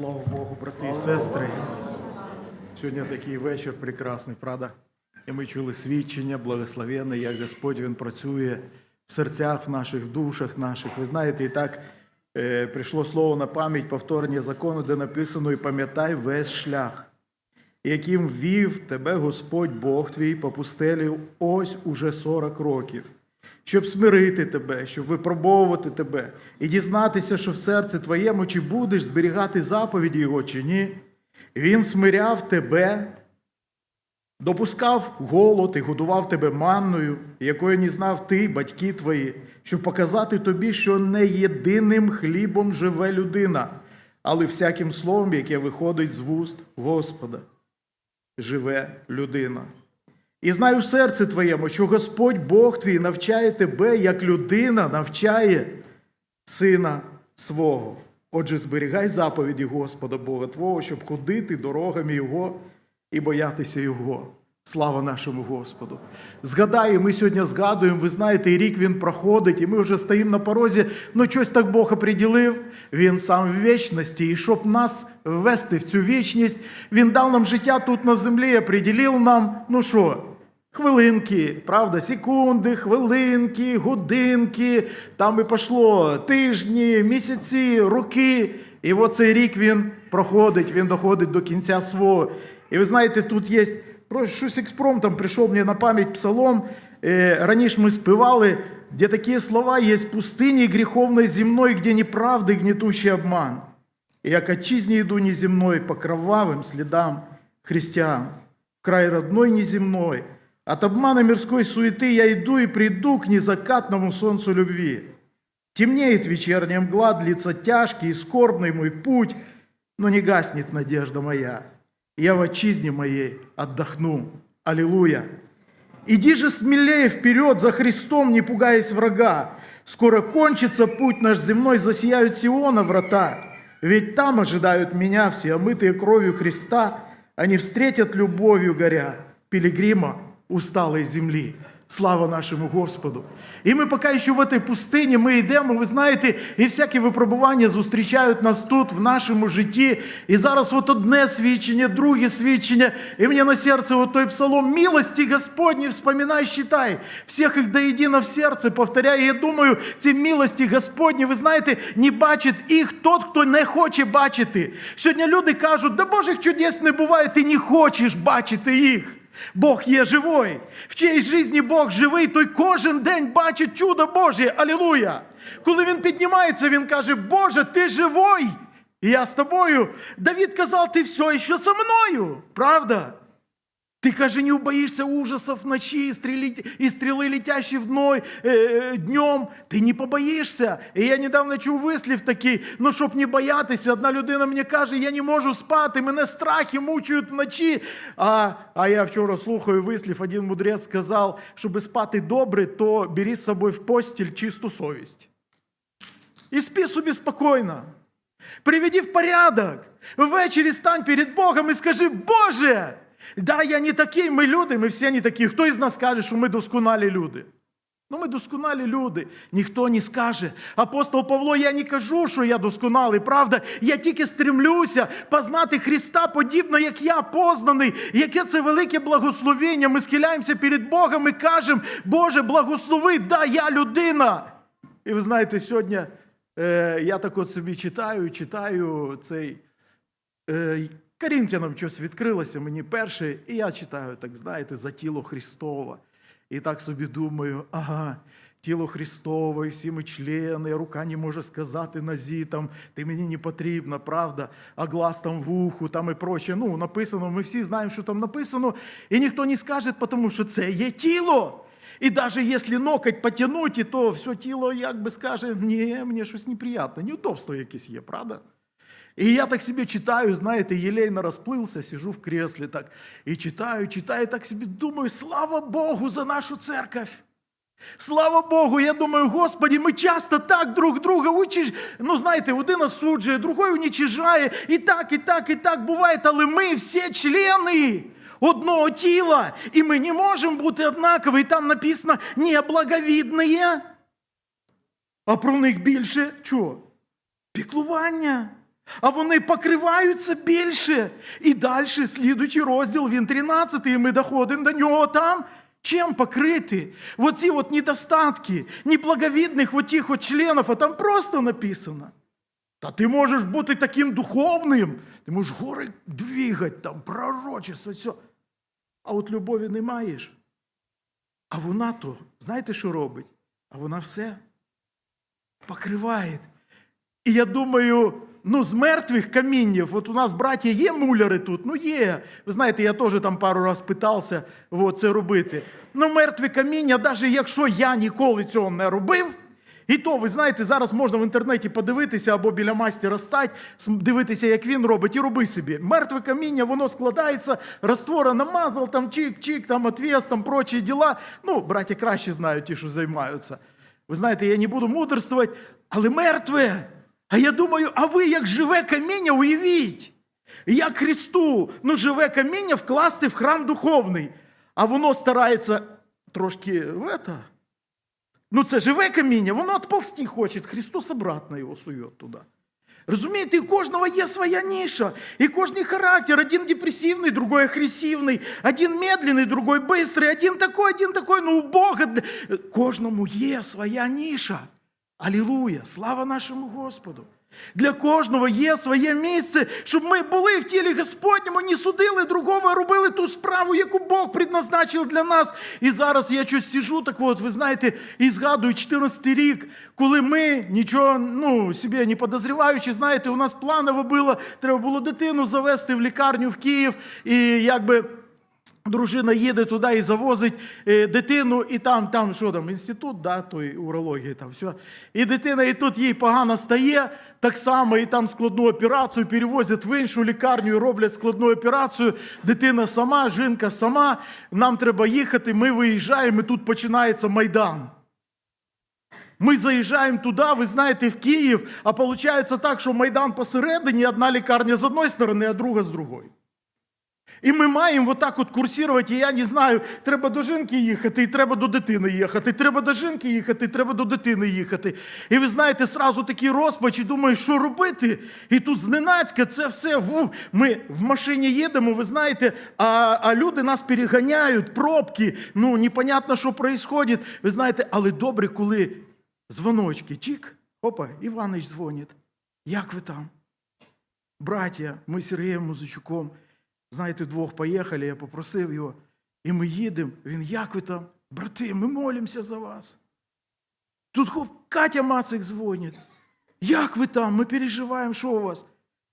Слава Богу, брати і сестри. Сьогодні такий вечір прекрасний, правда? І ми чули свідчення, благословенне, як Господь Він працює в серцях, в наших душах наших. Ви знаєте, і так е, прийшло слово на пам'ять повторення закону, де написано: і пам'ятай весь шлях, яким вів тебе Господь Бог твій по пустелі ось уже 40 років, щоб смирити тебе, щоб випробовувати тебе і дізнатися, що в серці твоєму чи будеш зберігати заповіді Його, чи ні. Він смиряв тебе, допускав голод і годував тебе манною, якої не знав ти, батьки твої, щоб показати тобі, що не єдиним хлібом живе людина, але всяким словом, яке виходить з вуст Господа живе людина. І знаю в серці твоєму, що Господь Бог твій навчає тебе, як людина навчає сина свого. Отже, зберігай заповіді Господа Бога Твого, щоб ходити дорогами Його і боятися Його. Слава нашому Господу. Згадай, ми сьогодні згадуємо, ви знаєте, і рік він проходить, і ми вже стоїмо на порозі, ну щось так Бог оприділив, Він сам в вічності, і щоб нас ввести в цю вічність, Він дав нам життя тут на землі, оприділив нам, ну що, хвилинки, правда, секунди, хвилинки, годинки, там і пішло тижні, місяці, роки. І от цей рік він проходить, він доходить до кінця свого. І ви знаєте, тут є щось експромтом прийшов мені на пам'ять псалом. Е, Раніше ми співали, де такі слова є пустині гріховної земної, де неправда і гнетущий обман. И я к отчизне иду неземной, по кровавым следам христиан, в край родной неземной. От обмана мирской суеты я иду и приду к незакатному солнцу любви. Темнеет вечерняя мгла, длится тяжкий и скорбный мой путь, но не гаснет надежда моя. Я в отчизне моей отдохну. Аллилуйя. Иди же смелее вперед за Христом, не пугаясь врага. Скоро кончится путь наш земной, засияют Сиона врата. Ведь там ожидают меня все омытые кровью Христа. Они встретят любовью горя пилигрима усталой земли. Слава нашому Господу! І ми поки що в этой пустині, ми йдемо, ви знаєте, і всякі випробування зустрічають нас тут, в нашому житті. І зараз от одне свідчення, друге свідчення, і мені на серце от той псалом «Милості Господні, вспоминай, считай, всіх їх до єдино в серце, повторяю, я думаю, ці милості Господні, ви знаєте, не бачить їх тот, хто не хоче бачити. Сьогодні люди кажуть, да Божих чудес не буває, ти не хочеш бачити їх. Бог є живой. В чиїй житті Бог живий, той кожен день бачить чудо Божє. Алілуя! Коли він піднімається, він каже: Боже, ти живой! І я з тобою. Давід казав, ти все ще со мною. Правда? Ты, каже, не убоишься ужасов ночи и, стрели, и стрелы, летящей в ной, э, днем. Ти не побоїшся. І я недавно чув вислів такий, ну щоб не боятися, одна людина мені каже, я не можу спати, мене страхи мучують вночі. А, а я вчора слухаю вислів, один мудрець сказав, щоб спати добре, то бери з собою в постіль чисту совість. І спи собі спокійно. Приведи в порядок. Ввечері стань перед Богом і скажи, Боже! Да, я не такий, ми люди, ми всі не такі. Хто із нас каже, що ми досконалі люди? Ну, ми досконалі люди. Ніхто не скаже. Апостол Павло, я не кажу, що я досконалий, правда? Я тільки стремлюся познати Христа подібно, як я познаний. Яке це велике благословення. Ми схиляємося перед Богом і кажемо, Боже, благослови, да, я людина. І ви знаєте, сьогодні е, я так от собі читаю, читаю цей. Е, Корінтянам щось відкрилося мені перше, і я читаю, так знаєте, за тіло Христове. І так собі думаю, ага, тіло Христове, і всі ми члени, рука не може сказати нозі, там, ти мені не потрібна, правда, а глаз там в уху, там і проще. Ну, написано, ми всі знаємо, що там написано, і ніхто не скаже, тому що це є тіло. І навіть якщо ноготь потягнути, то все тіло якби скаже, ні, мені щось неприємне, неудобство якесь є, правда? И я так себе читаю, знаете, елейно расплылся, сижу в кресле так, и читаю, читаю, так себе думаю, слава Богу за нашу церковь. Слава Богу, я думаю, Господи, ми часто так друг друга учиш, ну знаєте, один осуджує, другой уничижає, і так, і так, і так буває, але ми всі члени одного тіла, і ми не можемо бути однакові. І там написано неблаговідні, а про них більше чого? Піклування. А вони покриваються більше. І далі, слідуючий розділ, він 13, і ми доходимо до нього там. Чим покрити? Вот ці от недостатки неблаговидних вот тих от членів, а там просто написано. Та ти можеш бути таким духовним, ти можеш гори двигати, там, пророчество, все. А от любові не маєш. А вона то, знаєте, що робить? А вона все покриває. І я думаю, ну, з мертвих каміннів, от у нас, браття, є муляри тут? Ну, є. Ви знаєте, я теж там пару раз питався от, це робити. Ну, мертві каміння, навіть якщо я ніколи цього не робив, і то, ви знаєте, зараз можна в інтернеті подивитися або біля мастера стать, дивитися, як він робить, і роби собі. Мертве каміння, воно складається, раствора намазав, там чик-чик, там отвес, там прочі діла. Ну, браття краще знають ті, що займаються. Ви знаєте, я не буду мудрствувати, але мертве. А я думаю, а ви як живе каміння, уявіть, як Христу, ну, живе каміння вкласти в храм духовний, а воно старається трошки в это, Ну, це живе каміння, воно отползти хоче. Христос обратно його сує туди. Розумієте, у кожного є своя ніша, і кожний характер. Один депресивний, другой агресивний, один медленний, другой быстрый, один такой, один такой. Ну, у Бога д- кожному є своя ніша. Алілуя! Слава нашому Господу! Для кожного є своє місце, щоб ми були в тілі Господньому, не судили другого, а робили ту справу, яку Бог предназначив для нас. І зараз я щось сижу, так от, ви знаєте, і згадую 14 рік, коли ми нічого ну, собі не подозріваючи, знаєте, у нас планово було, треба було дитину завести в лікарню в Київ, і якби. Дружина їде туди і завозить е, дитину, і там, там що там, інститут, да, той урології, там все. І дитина, і тут їй погано стає, так само, і там складну операцію перевозять в іншу лікарню і роблять складну операцію. Дитина сама, жінка сама. Нам треба їхати, ми виїжджаємо, і тут починається Майдан. Ми заїжджаємо туди, ви знаєте, в Київ, а виходить так, що Майдан посередині, одна лікарня з одної сторони, а друга з другої. І ми маємо отак от курсувати, і я не знаю, треба до жінки їхати, і треба до дитини їхати, треба до жінки їхати, і треба до дитини їхати. І ви знаєте, сразу такий розпач, і думаю, що робити? І тут зненацька це все. ву, Ми в машині їдемо, ви знаєте, а, а люди нас переганяють, пробки, ну, непонятно, що відбувається. Ви знаєте, але добре, коли дзвоночки, чик, опа, Іванич дзвонить. Як ви там? Браття, ми з Сергієм Музичуком, знаєте, вдвох поїхали, я попросив його, і ми їдемо. Він, як ви там? Брати, ми молимося за вас. Тут Катя Мацик дзвонить. Як ви там? Ми переживаємо, що у вас?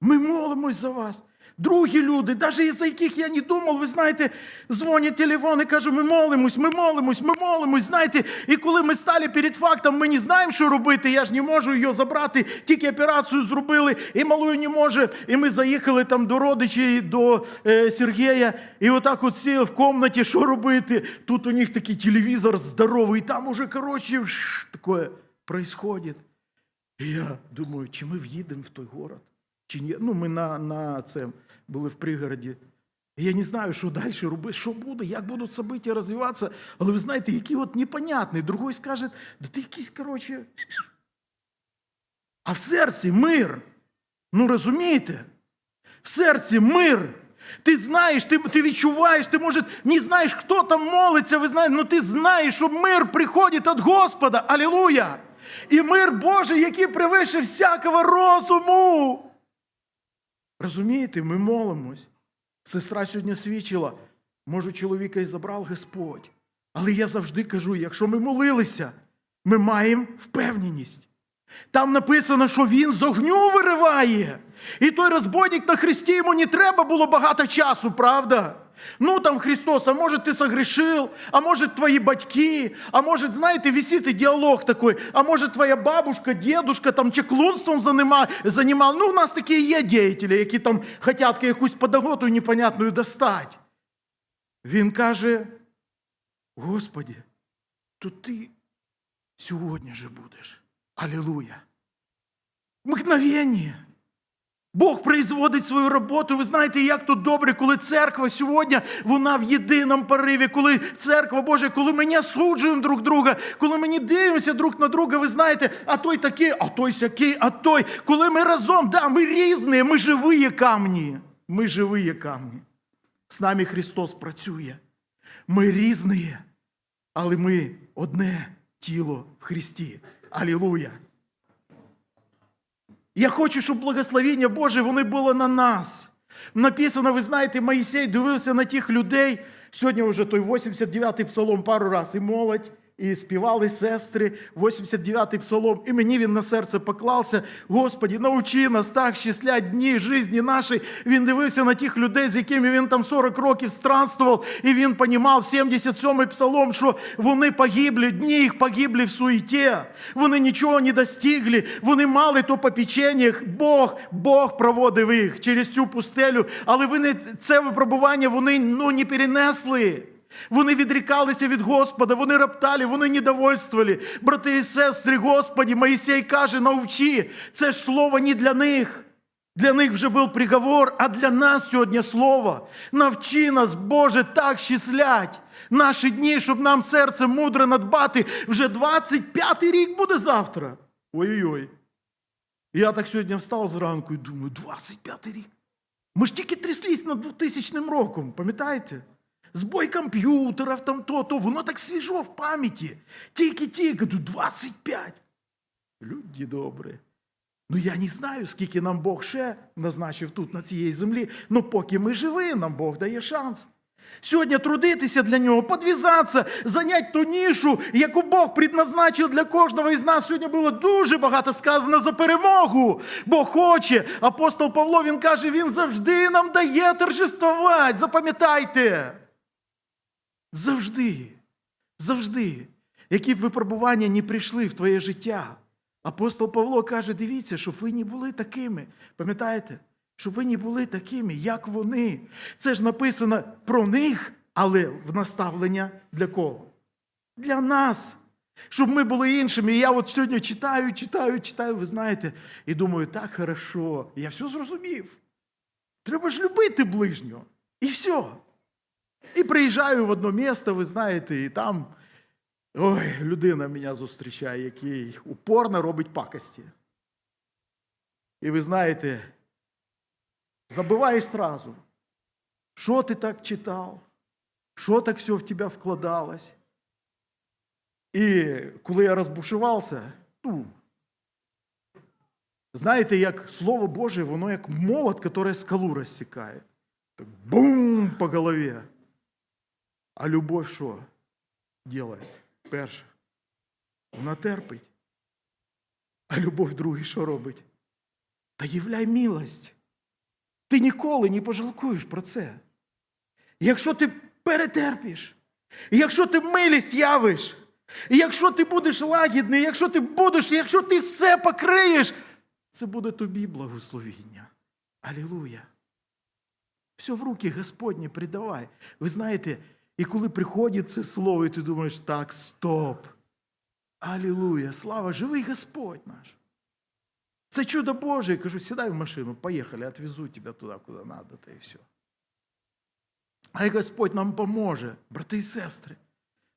Ми молимось за вас. Другі люди, навіть за яких я не думав, ви знаєте, дзвонять телефон і кажуть, ми молимось, ми молимось, ми молимось. Знаєте, і коли ми стали перед фактом, ми не знаємо, що робити. Я ж не можу її забрати, тільки операцію зробили, і малою не може. І ми заїхали там до родичів, до е, Сергія, і отак от сіли в кімнаті, що робити. Тут у них такий телевізор здоровий, і там уже, коротше, таке происходит. І я думаю, чи ми в'їдемо в той город, чи ні. Ну, ми на, на це були в пригороді. Я не знаю, що далі робити, що буде, як будуть события розвиватися. Але ви знаєте, які от непонятні. Другой скаже, да ти якийсь, коротше. А в серці мир. Ну розумієте? В серці мир. Ти знаєш, ти, ти відчуваєш, ти може не знаєш, хто там молиться, ви знаєте, ну ти знаєш, що мир приходить від Господа. Алілуя! І мир Божий, який превише всякого розуму. Розумієте, ми молимось. Сестра сьогодні свідчила, може, чоловіка і забрав Господь. Але я завжди кажу: якщо ми молилися, ми маємо впевненість. Там написано, що він з огню вириває. І той розбойник на Христі йому не треба було багато часу, правда? Ну там Христос, а може ти согрешил, а може твої батьки, а може, знаєте, висит і діалог такий, а може твоя бабушка, дедушка там чеклунством занима, занімав. Ну, у нас такі є діятелі, які там хочуть якусь подаготу непонятну достати. Він каже: Господі, то ти сьогодні же будеш. Алілуя. Мгновення. Бог производить свою роботу. Ви знаєте, як тут добре, коли церква сьогодні вона в єдиному пориві, коли церква Божа, коли ми не осуджуємо друг друга, коли ми не дивимося друг на друга, ви знаєте, а той такий, а той сякий, а той. Коли ми разом, да, ми різні, ми живі камні. Ми живі камні. З нами Христос працює. Ми різні, але ми одне тіло в Христі. Алілуя! Я хочу, щоб благословення Боже вони було на нас. Написано, ви знаєте, Моїсей дивився на тих людей. Сьогодні вже той 89-й псалом пару раз і молодь, і співали сестри, 89-й псалом, і мені він на серце поклався. Господі, научи нас так щаслять дні житті нашої. Він дивився на тих людей, з якими він там 40 років странствував, і він понімав 77-й псалом, що вони погибли, дні їх погибли в суеті. Вони нічого не достигли, вони мали то попечення. Бог, Бог проводив їх через цю пустелю, але вони це випробування вони ну, не перенесли. Вони відрікалися від Господа, вони роптали, вони недовольствували. Брати і сестри, Господі, Моїсей каже, навчи. Це ж слово не для них. Для них вже був приговор, а для нас сьогодні слово. Навчи нас, Боже, так щислять наші дні, щоб нам серце мудро надбати. Вже 25-й рік буде завтра. Ой-ой-ой. Я так сьогодні встав зранку і думаю, 25-й рік. Ми ж тільки тряслись над 2000 роком, пам'ятаєте? Збой комп'ютерів, там то, то, воно так свіжо в пам'яті. Тільки-тільки, тут 25. Люди добрі. Ну я не знаю, скільки нам Бог ще назначив тут, на цій землі. Ну поки ми живі, нам Бог дає шанс. Сьогодні трудитися для нього, подвізатися, зайняти ту нішу, яку Бог предназначив для кожного із нас. Сьогодні було дуже багато сказано за перемогу. Бог хоче. Апостол Павло він каже, він завжди нам дає торжествувати. Запам'ятайте. Завжди, завжди, які б випробування не прийшли в твоє життя. Апостол Павло каже: дивіться, щоб ви не були такими. Пам'ятаєте? Щоб ви не були такими, як вони. Це ж написано про них, але в наставлення для кого? Для нас. Щоб ми були іншими. І я от сьогодні читаю, читаю, читаю, ви знаєте, і думаю, так хорошо, я все зрозумів. Треба ж любити ближнього. І все. І приїжджаю в одне місто, ви знаєте, і там ой, людина мене зустрічає, який упорно робить пакості. І ви знаєте, забиваєш сразу, що ти так читав, що так все в тебе вкладалось. І коли я розбушувався, ну, знаєте, як Слово Боже, воно як молот, який скалу розсікає. Так бум по голові. А любов що делает? Перше. Вона терпить. А любов другий що робить? Та являй милость. Ти ніколи не пожалкуєш про це. Якщо ти перетерпиш, якщо ти милість явиш, якщо ти будеш лагідний, якщо ти будеш, якщо ти все покриєш, це буде тобі благословіння. Алілуя. Все в руки Господні придавай. Ви знаєте, і коли приходить це слово, і ти думаєш, так, стоп. Алілуя, слава, живий Господь наш. Це чудо Боже. Я кажу, сідай в машину, поїхали, отвезу тебе туди, куди треба, та і все. А Господь нам поможе, брати і сестри.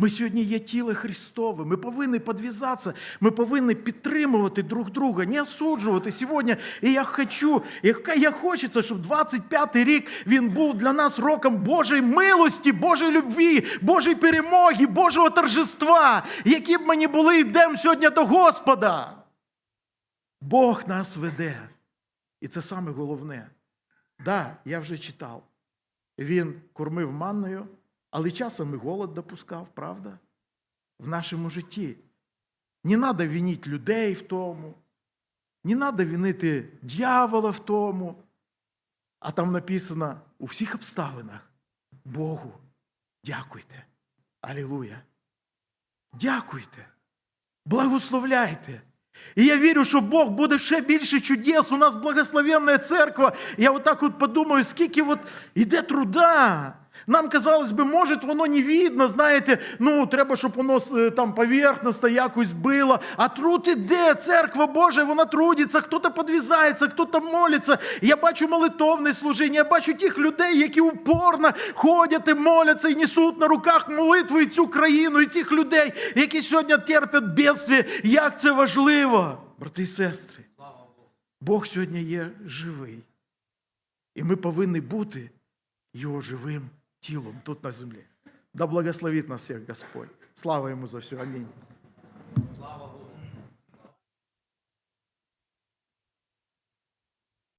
Ми сьогодні є тіло Христове. Ми повинні підв'язатися, ми повинні підтримувати друг друга, не осуджувати сьогодні. І я хочу, я, я хочеться, щоб 25-й рік він був для нас роком Божої милості, Божої любві, Божої перемоги, Божого торжества. Які б ми не були, йдемо сьогодні до Господа. Бог нас веде. І це саме головне. Да, я вже читав. Він кормив манною, але часом і голод допускав, правда? В нашому житті. Не треба вінити людей в тому, не треба вінити дьявола в тому. А там написано у всіх обставинах Богу дякуйте. Алілуя. Дякуйте. Благословляйте. І я вірю, що Бог буде ще більше чудес. У нас благословенна церква. Я отак от подумаю, скільки от іде труда. Нам казалось би, може, воно не видно, знаєте, ну треба, щоб воно е, там поверхностно якось було. А труд іде, церква Божа, вона трудиться, хто-то підвізається, хто-то молиться. Я бачу молитовне служіння, я бачу тих людей, які упорно ходять і моляться і несуть на руках молитву і цю країну, і цих людей, які сьогодні терпять бедстві. Як це важливо, брати і сестри. Бог сьогодні є живий. І ми повинні бути його живим тілом тут на земле. Да благословит нас всех Господь. Слава Ему за все. Амінь.